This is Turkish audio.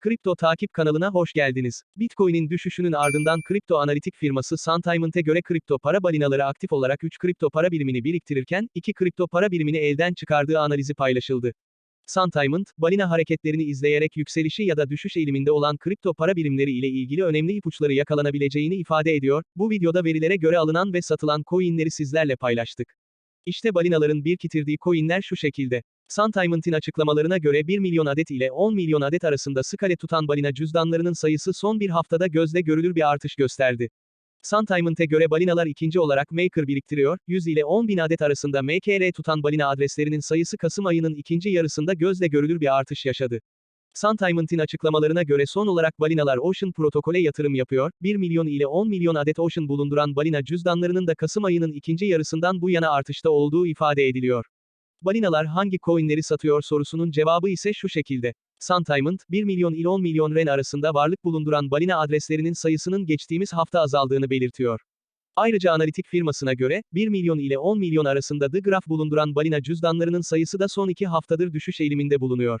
Kripto takip kanalına hoş geldiniz. Bitcoin'in düşüşünün ardından kripto analitik firması Santiment'e göre kripto para balinaları aktif olarak 3 kripto para birimini biriktirirken, 2 kripto para birimini elden çıkardığı analizi paylaşıldı. Santiment, balina hareketlerini izleyerek yükselişi ya da düşüş eğiliminde olan kripto para birimleri ile ilgili önemli ipuçları yakalanabileceğini ifade ediyor. Bu videoda verilere göre alınan ve satılan coinleri sizlerle paylaştık. İşte balinaların biriktirdiği coinler şu şekilde. Santiment'in açıklamalarına göre 1 milyon adet ile 10 milyon adet arasında skale tutan balina cüzdanlarının sayısı son bir haftada gözle görülür bir artış gösterdi. Santiment'e göre balinalar ikinci olarak Maker biriktiriyor, 100 ile 10 bin adet arasında MKR tutan balina adreslerinin sayısı Kasım ayının ikinci yarısında gözle görülür bir artış yaşadı. Santiment'in açıklamalarına göre son olarak balinalar Ocean protokole yatırım yapıyor, 1 milyon ile 10 milyon adet Ocean bulunduran balina cüzdanlarının da Kasım ayının ikinci yarısından bu yana artışta olduğu ifade ediliyor. Balinalar hangi coinleri satıyor sorusunun cevabı ise şu şekilde. Santiment, 1 milyon ile 10 milyon ren arasında varlık bulunduran balina adreslerinin sayısının geçtiğimiz hafta azaldığını belirtiyor. Ayrıca analitik firmasına göre, 1 milyon ile 10 milyon arasında The Graph bulunduran balina cüzdanlarının sayısı da son iki haftadır düşüş eğiliminde bulunuyor.